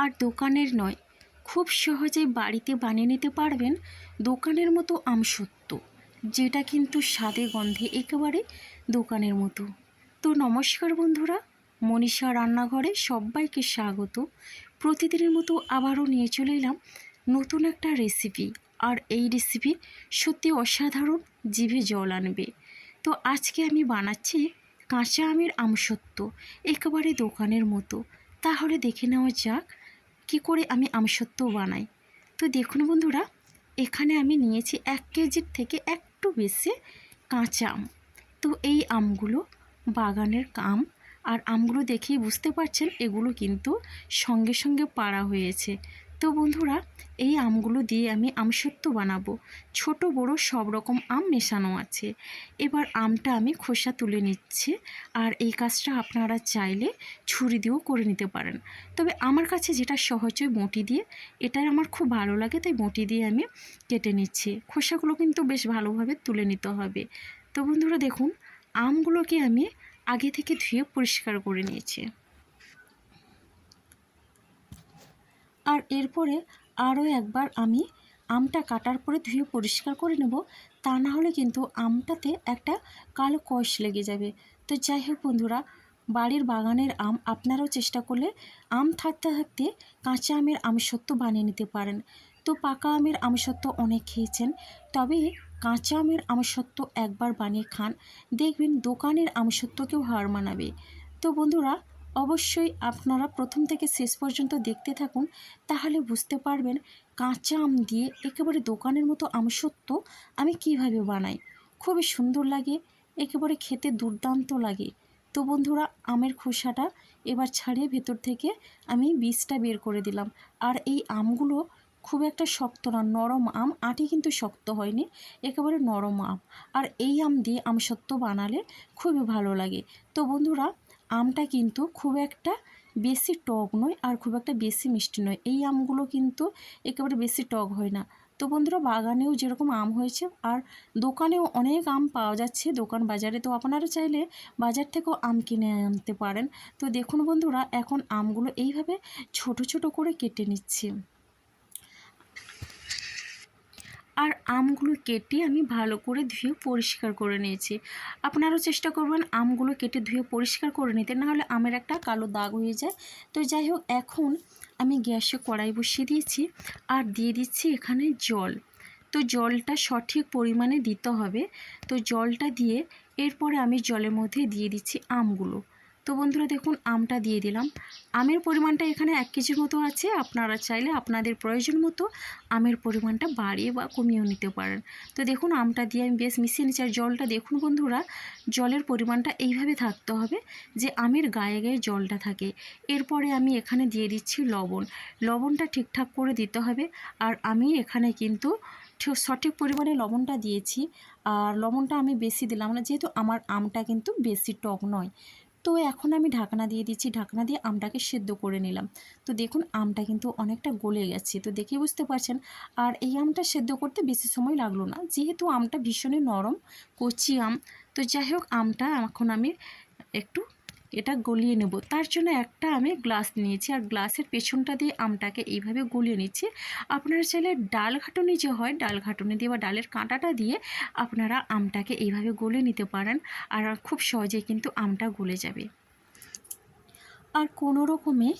আর দোকানের নয়। খুব সহজেই বাড়িতে বানিয়ে নিতে পারবেন দোকানের মতো আমসত্ত্ব, যেটা কিন্তু স্বাদে গন্ধে একেবারে দোকানের মতো। তো নমস্কার বন্ধুরা, মনীষা রান্নাঘরে সবাইকে স্বাগত। প্রতিদিনের মতো আবারও নিয়ে চলে এলাম নতুন একটা রেসিপি আর এই রেসিপি সত্যি অসাধারণ, জিভে জল আনবে। তো আজকে আমি বানাচ্ছি কাঁচা আমের আমসত্ত্ব, একেবারে দোকানের মতো। তাহলে দেখে নেওয়া যাক কী করে আমি আমসত্ব বানাই? তো দেখুন বন্ধুরা, এখানে আমি নিয়েছি এক কেজির থেকে একটু বেশি কাঁচা আম। তো এই আমগুলো বাগানের কাম, আর আমগুলো দেখেই বুঝতে পারছেন এগুলো কিন্তু সঙ্গে সঙ্গে পাড়া হয়েছে। তো বন্ধুরা, এই আমগুলো দিয়ে আমি আমসত্ত্ব বানাবো। ছোট, বড় সব রকম আম মেশানো আছে। এবার আমটা আমি খোসা তুলে নিচ্ছি আর এই কাজটা আপনারা চাইলে ছুরি দিয়েও করে নিতে পারেন। তবে আমার কাছে যেটা সহজ হয় বটি দিয়ে, এটাই আমার খুব ভালো লাগে, তাই বটি দিয়ে আমি কেটে নিচ্ছি। খোসাগুলো কিন্তু বেশ ভালোভাবে তুলে নিতে হবে। তো বন্ধুরা দেখুন, আমগুলোকে আমি আগে থেকে ধুয়ে পরিষ্কার করে নিয়েছি। আর এরপরে আরও একবার আমি আমটা কাটার পরে ধুয়ে পরিষ্কার করে নেব, তা না হলে কিন্তু আমটাতে একটা কালো কষ লেগে যাবে। তো যাই হোক বন্ধুরা, বাড়ির বাগানের আম আপনারাও চেষ্টা করলে আম থাকতে থাকতে কাঁচা আমের আমসত্ত্ব বানিয়ে নিতে পারেন। তো পাকা আমের আমসত্ত্ব অনেক খেয়েছেন, তবে কাঁচা আমের আমসত্ত্ব একবার বানিয়ে খান, দেখবেন দোকানের আমসত্ত্বকেও হার মানাবে। তো বন্ধুরা অবশ্যই আপনারা প্রথম থেকে শেষ পর্যন্ত দেখতে থাকুন, তাহলে বুঝতে পারবেন কাঁচা আম দিয়ে একেবারে দোকানের মতো আম সত্য আমি কীভাবে বানাই। খুবই সুন্দর লাগে, একেবারে খেতে দুর্দান্ত লাগে। তো বন্ধুরা, আমের খোসাটা এবার ছাড়িয়ে ভেতর থেকে আমি বীজটা বের করে দিলাম। আর এই আমগুলো খুব একটা শক্ত না, নরম আম, আটি কিন্তু শক্ত হয়নি, একেবারে নরম আম। আর এই আম দিয়ে আমসত্ত্ব বানালে খুবই ভালো লাগে। তো বন্ধুরা, আমটা কিন্তু খুব একটা বেশি টক নয় আর খুব একটা বেশি মিষ্টি নয়। এই আমগুলো কিন্তু একেবারে বেশি টক হয় না। তো বন্ধুরা, বাগানেও যেরকম আম হয়েছে আর দোকানেও অনেক আম পাওয়া যাচ্ছে, দোকান বাজারে। তো আপনারা চাইলে বাজার থেকেও আম কিনে আনতে পারেন। তো দেখুন বন্ধুরা, এখন আমগুলো এইভাবে ছোট ছোট করে কেটে নিচ্ছি। আর আমগুলো কেটে আমি ভালো করে ধুয়ে পরিষ্কার করে নিয়েছি। আপনারাও চেষ্টা করবেন আমগুলো কেটে ধুয়ে পরিষ্কার করে নিতে নাহলে আমের একটা কালো দাগ হয়ে যায়। তো যাই হোক, এখন আমি গ্যাসে কড়াই বসিয়ে দিয়েছি আর দিয়ে দিচ্ছি এখানে জল। তো জলটা সঠিক পরিমাণে দিতে হবে। তো জলটা দিয়ে এরপরে আমি জলের মধ্যে দিয়ে দিচ্ছি আমগুলো। তো বন্ধুরা দেখুন, আমটা দিয়ে দিলাম। আমের পরিমাণটা এখানে এক কেজির মতো আছে। আপনারা চাইলে আপনাদের প্রয়োজন মতো আমের পরিমাণটা বাড়িয়ে বা কমিয়েও নিতে পারেন। তো দেখুন, আমটা দিয়ে আমি বেশ মিশিয়ে নিচ্ছি। আর জলটা দেখুন বন্ধুরা, জলের পরিমাণটা এইভাবে থাকতে হবে যে আমের গায়ে গায়ে জলটা থাকে। এরপরে আমি এখানে দিয়ে দিচ্ছি লবণ। লবণটা ঠিকঠাক করে দিতে হবে। আর আমি এখানে কিন্তু সঠিক পরিমাণে লবণটা দিয়েছি। আর লবণটা আমি বেশি দিলাম না, যেহেতু আমার আমটা কিন্তু বেশি টক নয়। তো এখন আমি ঢাকনা দিয়ে দিচ্ছি, ঢাকনা দিয়ে আমটাকে সেদ্ধ করে নিলাম। তো দেখুন, আমটা কিন্তু অনেকটা গলে গেছে। তো দেখে বুঝতে পারছেন, আর এই আমটা সেদ্ধ করতে বেশি সময় লাগল না। যেহেতু আমটা ভীষণই নরম, কচি আম, তো যাই হোক, আমটা এখন আমি একটু এটা গলিয়ে নেব। তার জন্য একটা আমি গ্লাস নিয়েছি আর গ্লাসের পেছনটা দিয়ে আমটাকে এইভাবে গলিয়ে নিচ্ছি। আপনারা চাইলে ডাল ঘাটনি যে হয়, ডাল ঘাটনি দিয়ে বা ডালের কাঁটাটা দিয়ে আপনারা আমটাকে এইভাবে গলে নিতে পারেন আর খুব সহজেই কিন্তু আমটা গলে যাবে। আর কোনো রকমে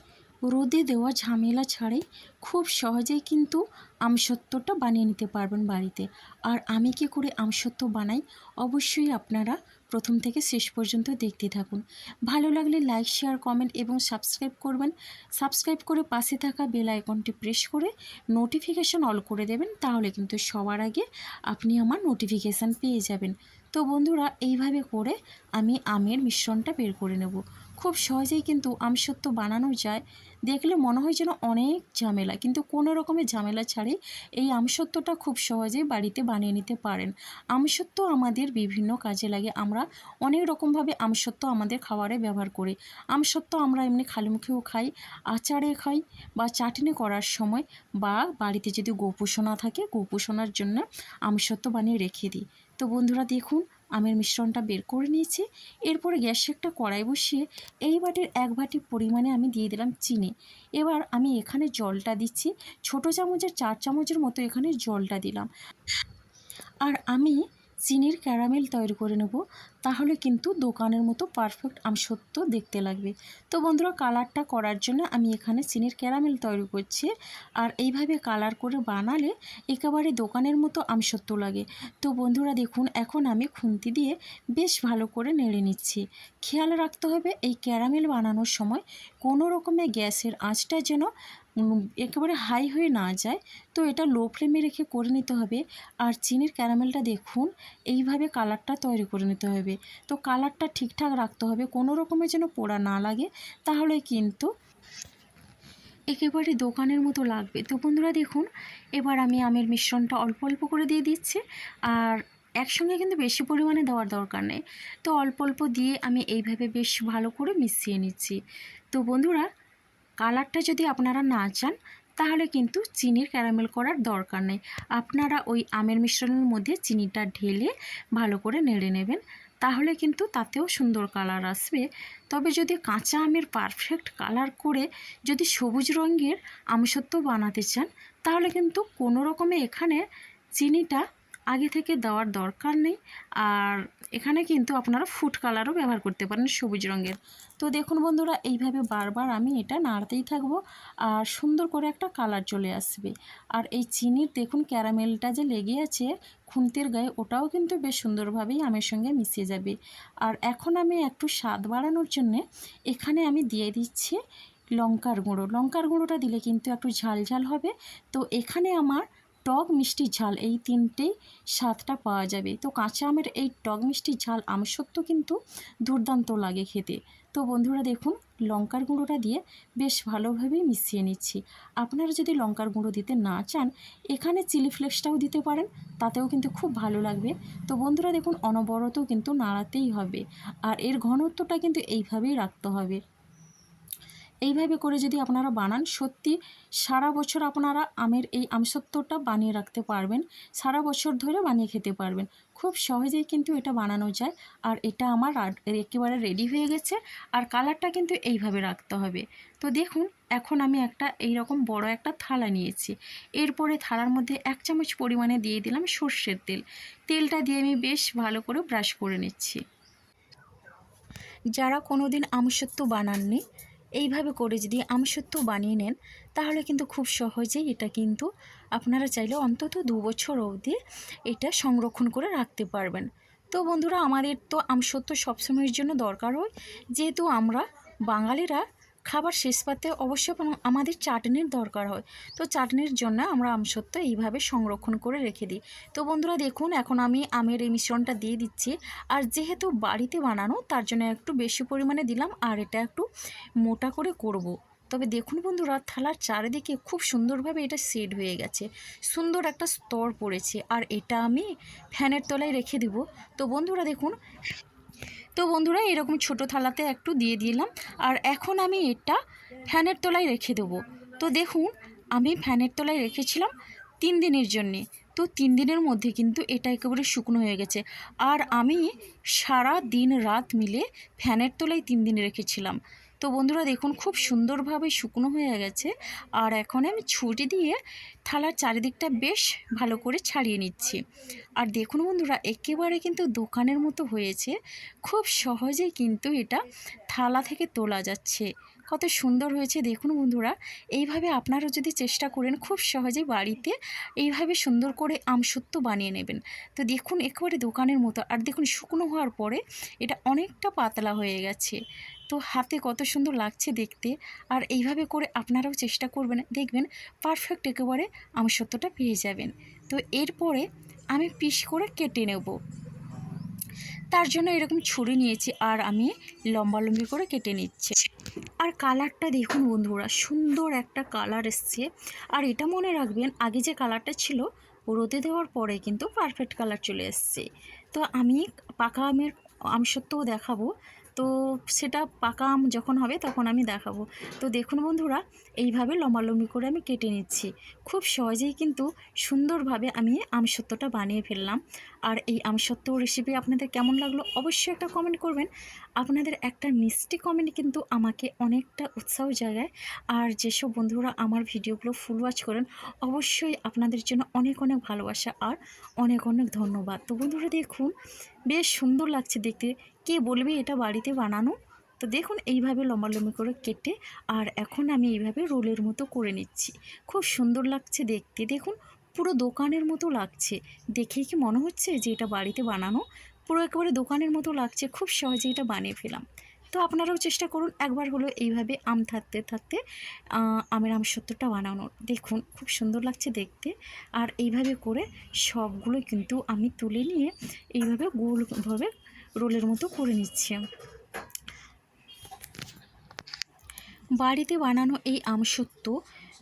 রোদে দেওয়া ঝামেলা ছাড়াই খুব সহজেই কিন্তু আমসত্ত্বটা বানিয়ে নিতে পারবেন বাড়িতে। আর আমি কি করে আমসত্ত্ব বানাই? অবশ্যই আপনারা প্রথম থেকে শেষ পর্যন্ত দেখতে থাকুন। ভালো লাগলে লাইক শেয়ার কমেন্ট এবং সাবস্ক্রাইব করবেন। সাবস্ক্রাইব করে পাশে থাকা বেল আইকনটি প্রেস করে নোটিফিকেশন অল করে দেবেন, তাহলে কিন্তু সবার আগে আপনি আমার নোটিফিকেশান পেয়ে যাবেন। তো বন্ধুরা, এইভাবে করে আমি আমের মিশ্রণটা বের করে নেব। খুব সহজেই কিন্তু আমসত্ত্ব বানানো যায়। দেখলে মনে হয় যেন অনেক ঝামেলা। কিন্তু কোনো রকমের ঝামেলা ছাড়াই এই আমসত্ত্বটা খুব সহজেই বাড়িতে বানিয়ে নিতে পারেন। আমসত্ত্ব আমাদের বিভিন্ন কাজে লাগে। আমরা অনেক রকমভাবে আমসত্ত্ব আমাদের খাবারে ব্যবহার করি। আমসত্ত্ব আমরা এমনি খালি মুখেও খাই, আচারে খাই বা চাটনি করার সময় বা বাড়িতে যদি গোপোষণা থাকে, গোপোষণার জন্য আমসত্ত্ব বানিয়ে রেখে দিই। তো বন্ধুরা দেখুন আমের মিশ্রণটা বের করে নিয়েছি। এরপরে গ্যাসে একটা কড়াই বসিয়ে এই বাটির এক বাটি পরিমাণে আমি দিয়ে দিলাম চিনি। এবার আমি এখানে জলটা দিচ্ছি। ছোট চামচের চার চামচের মতো এখানে জলটা দিলাম। আর আমি চিনির ক্যারামেল তৈরি করে নেব। তাহলে কিন্তু দোকানের মতো পারফেক্ট আমসত্ব দেখতে লাগবে। তো বন্ধুরা, কালারটা করার জন্য আমি এখানে চিনির ক্যারামেল তৈরি করছি। আর এইভাবে কালার করে বানালে একেবারে দোকানের মতো আমসত্ব লাগে। তো বন্ধুরা, দেখুন, এখন আমি খুন্তি দিয়ে বেশ ভালো করে নেড়ে নিচ্ছি। খেয়াল রাখতে হবে, এই ক্যারামেল বানানোর সময় কোনো রকমে গ্যাসের আঁচটা যেন একেবারে হাই হয়ে না যায়, তো এটা লো ফ্লেমে রেখে করে নিতে হবে। আর চিনির ক্যারামেলটা দেখুন, এইভাবে কালারটা তৈরি করে নিতে হবে। তো কালারটা ঠিকঠাক রাখতে হবে, কোনো রকমের যেন পোড়া না লাগে, তাহলে কিন্তু একেবারে দোকানের মতো লাগবে। তো বন্ধুরা দেখুন, এবার আমি আমের মিশ্রণটা অল্প অল্প করে দিয়ে দিচ্ছি, আর একসঙ্গে কিন্তু বেশি পরিমাণে দেওয়ার দরকার নেই। তো অল্প অল্প দিয়ে আমি এইভাবে বেশ ভালো করে মিশিয়ে নিচ্ছি। তো বন্ধুরা কালারটা যদি আপনারা না চান, তাহলে কিন্তু চিনির ক্যারামেল করার দরকার নেই। আপনারা ওই আমের মিশ্রণের মধ্যে চিনিটা ঢেলে ভালো করে নেড়ে নেবেন, তাহলে কিন্তু তাতেও সুন্দর কালার আসবে। তবে যদি কাঁচা আমের পারফেক্ট কালার করে যদি সবুজ রঙের আমসত্ব বানাতে চান, তাহলে কিন্তু কোনো রকমে এখানে চিনিটা আগে থেকে দেওয়ার দরকার নেই। আর এখানে কিন্তু আপনারা ফুড কালারও ব্যবহার করতে পারেন সবুজ রঙের। তো দেখুন বন্ধুরা, এইভাবে বারবার আমি এটা নাড়তেই থাকব। আর সুন্দর করে একটা কালার চলে আসবে। আর এই চিনির দেখুন ক্যারামেলটা যে লেগে আছে, খুন্তির গায়ে, ওটাও কিন্তু বেশ সুন্দরভাবেই আমের সঙ্গে মিশে যাবে। আর এখন আমি একটু স্বাদ বাড়ানোর জন্যে এখানে আমি দিয়ে দিচ্ছি লঙ্কার গুঁড়ো। লঙ্কার গুঁড়োটা দিলে কিন্তু একটু ঝাল ঝাল হবে। তো এখানে আমার টক মিষ্টি ঝাল, এই তিনটে স্বাদটা পাওয়া যাবে। তো কাঁচা আমের এই টক মিষ্টি ঝাল আমসত্ব কিন্তু দুর্দান্ত লাগে খেতে। তো বন্ধুরা দেখুন, লঙ্কার গুঁড়োটা দিয়ে বেশ ভালোভাবেই মিশিয়ে নিচ্ছি। আপনারা যদি লঙ্কার গুঁড়ো দিতে না চান, এখানে চিলি ফ্লেক্সটাও দিতে পারেন, তাতেও কিন্তু খুব ভালো লাগবে। তো বন্ধুরা দেখুন অনবরত কিন্তু নাড়াতেই হবে। আর এর ঘনত্বটা কিন্তু এইভাবেই রাখতে হবে। এইভাবে করে যদি আপনারা বানান, সত্যি সারা বছর আপনারা আমের এই আমসত্বটা বানিয়ে রাখতে পারবেন, সারা বছর ধরে বানিয়ে খেতে পারবেন। খুব সহজেই কিন্তু এটা বানানো যায়। আর এটা আমার একেবারে রেডি হয়ে গেছে। আর কালারটা কিন্তু এইভাবে রাখতে হবে। তো দেখুন, এখন আমি একটা এই রকম বড় একটা থালা নিয়েছি। এরপরে থালার মধ্যে এক চামচ পরিমাণে দিয়ে দিলাম সর্ষের তেল। তেলটা দিয়ে আমি বেশ ভালো করে ব্রাশ করে নিচ্ছি। যারা কোনো দিন আমসত্ব বানাননি এইভাবে করে যদি আমসত্ব বানিয়ে নেন, তাহলে কিন্তু খুব সহজেই এটা কিন্তু আপনারা চাইলে অন্তত দু বছর অবধি এটা সংরক্ষণ করে রাখতে পারবেন। তো বন্ধুরা, আমাদের তো আমসত্ব সবসময়ের জন্য দরকার হয়। যেহেতু আমরা বাঙালিরা খাবার শেষ পাতে অবশ্যই আমাদের চাটনির দরকার হয়। তো চাটনির জন্য আমরা আমসত্ব এইভাবে সংরক্ষণ করে রেখে দিই। তো বন্ধুরা দেখুন, এখন আমি আমের এই মিশ্রণটা দিয়ে দিচ্ছি। আর যেহেতু বাড়িতে বানানো, তার জন্য একটু বেশি পরিমাণে দিলাম। আর এটা একটু মোটা করে করব। তবে দেখুন বন্ধুরা, থালার চারিদিকে খুব সুন্দরভাবে এটা সেট হয়ে গেছে। সুন্দর একটা স্তর পড়েছে। আর এটা আমি ফ্যানের তলায় রেখে দিব। তো বন্ধুরা দেখুন তো বন্ধুরা, এরকম ছোট থালাতে একটু দিয়ে দিলাম। আর এখন আমি এটা ফ্যানের তলায় রেখে দেবো। তো দেখুন, আমি ফ্যানের তলায় রেখেছিলাম তিন দিনের জন্যে। তো তিন দিনের মধ্যে কিন্তু এটা একেবারে শুকনো হয়ে গেছে। আর আমি সারা দিন রাত মিলে ফ্যানের তলায় তিন দিন রেখেছিলাম। তো বন্ধুরা দেখুন খুব সুন্দরভাবে শুকনো হয়ে গেছে। আর এখন আমি ছুটি দিয়ে থালার চারিদিকটা বেশ ভালো করে ছাড়িয়ে নিচ্ছি। আর দেখুন বন্ধুরা, একেবারে কিন্তু দোকানের মতো হয়েছে। খুব সহজেই কিন্তু এটা থালা থেকে তোলা যাচ্ছে। কত সুন্দর হয়েছে দেখুন বন্ধুরা। এইভাবে আপনারা যদি চেষ্টা করেন, খুব সহজেই বাড়িতে এইভাবে সুন্দর করে আমসত্ব বানিয়ে নেবেন। তো দেখুন একেবারে দোকানের মতো। আর দেখুন শুকনো হওয়ার পরে এটা অনেকটা পাতলা হয়ে গেছে। তো হাতে কত সুন্দর লাগছে দেখতে। আর এইভাবে করে আপনারাও চেষ্টা করবেন, দেখবেন পারফেক্ট একেবারে আমসত্বটা পেয়ে যাবেন। তো এরপরে আমি পিস করে কেটে নেব। তার জন্য এরকম ছুরি নিয়েছি আর আমি লম্বা লম্বি করে কেটে নিচ্ছি। আর কালারটা দেখুন বন্ধুরা, সুন্দর একটা কালার এসছে। আর এটা মনে রাখবেন, আগে যে কালারটা ছিল, রোদে দেওয়ার পরে কিন্তু পারফেক্ট কালার চলে এসছে। তো আমি পাকা আমের আমসত্বও দেখাবো। তো সেটা পাকা আম যখন হবে তখন আমি দেখাবো। তো দেখুন বন্ধুরা, এইভাবে লম্বালম্বি করে আমি কেটে নিচ্ছি। খুব সহজেই কিন্তু সুন্দরভাবে আমি আমসত্ত্বটা বানিয়ে ফেললাম। আর এই আমসত্ত্ব রেসিপি আপনাদের কেমন লাগল অবশ্যই একটা কমেন্ট করবেন। আপনাদের একটা মিষ্টি কমেন্ট কিন্তু আমাকে অনেকটা উৎসাহ জাগায়। আর যেসব বন্ধুরা আমার ভিডিওগুলো ফুল ওয়াচ করেন, অবশ্যই আপনাদের জন্য অনেক অনেক ভালোবাসা আর অনেক অনেক ধন্যবাদ। তো বন্ধুরা দেখুন, বেশ সুন্দর লাগছে দেখতে। কে বলবে এটা বাড়িতে বানানো? তো দেখুন, এইভাবে লম্বালম্বি করে কেটে, আর এখন আমি এইভাবে রোলের মতো করে নিচ্ছি। খুব সুন্দর লাগছে দেখতে। দেখুন, পুরো দোকানের মতো লাগছে। দেখেই কি মনে হচ্ছে যে এটা বাড়িতে বানানো? পুরো একেবারে দোকানের মতো লাগছে। খুব সহজে এটা বানিয়ে ফেলাম। তো আপনারাও চেষ্টা করুন একবার হলো এইভাবে আম থাকতে থাকতে আমের আমসত্ত্বটা বানানোর। দেখুন, খুব সুন্দর লাগছে দেখতে। আর এইভাবে করে সবগুলো কিন্তু আমি তুলে নিয়ে এইভাবে গোলভাবে রোলের মতো করে নিচ্ছে। বাড়িতে বানানো এই আমসত্ত্ব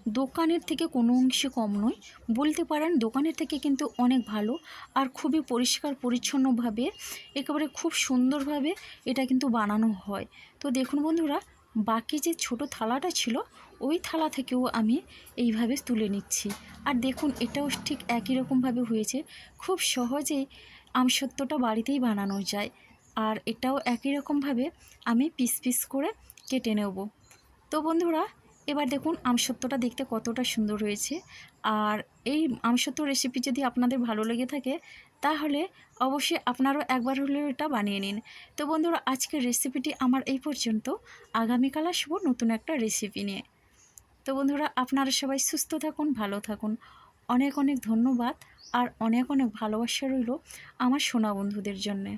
দোকানের থেকে কোনো অংশে কম নয়। বলতে পারেন দোকানের থেকে কিন্তু অনেক ভালো আর খুবই পরিষ্কার, পরিচ্ছন্নভাবে, একেবারে খুব সুন্দরভাবে এটা কিন্তু বানানো হয়। তো দেখুন বন্ধুরা, বাকি যে ছোট থালাটা ছিল, ওই থালা থেকেও আমি এইভাবে তুলে নিচ্ছি। আর দেখুন এটাও ঠিক একই রকমভাবে হয়েছে। খুব সহজেই আমসত্ত্বটা বাড়িতেই বানানো যায়। আর এটাও একই রকমভাবে আমি পিস পিস করে কেটে নেব। তো বন্ধুরা, এবার দেখুন আমসত্ত্বটা দেখতে কতটা সুন্দর হয়েছে। আর এই আমসত্ত্ব রেসিপি যদি আপনাদের ভালো লেগে থাকে, তাহলে অবশ্যই আপনারাও একবার হলেও এটা বানিয়ে নিন। তো বন্ধুরা, আজকের রেসিপিটি আমার এই পর্যন্ত। আগামীকাল আসব নতুন একটা রেসিপি নিয়ে। তো বন্ধুরা, আপনারা সবাই সুস্থ থাকুন, ভালো থাকুন। অনেক অনেক ধন্যবাদ। আর অনেক অনেক ভালোবাসা রইল আমার সোনা বন্ধুদের জন্যে।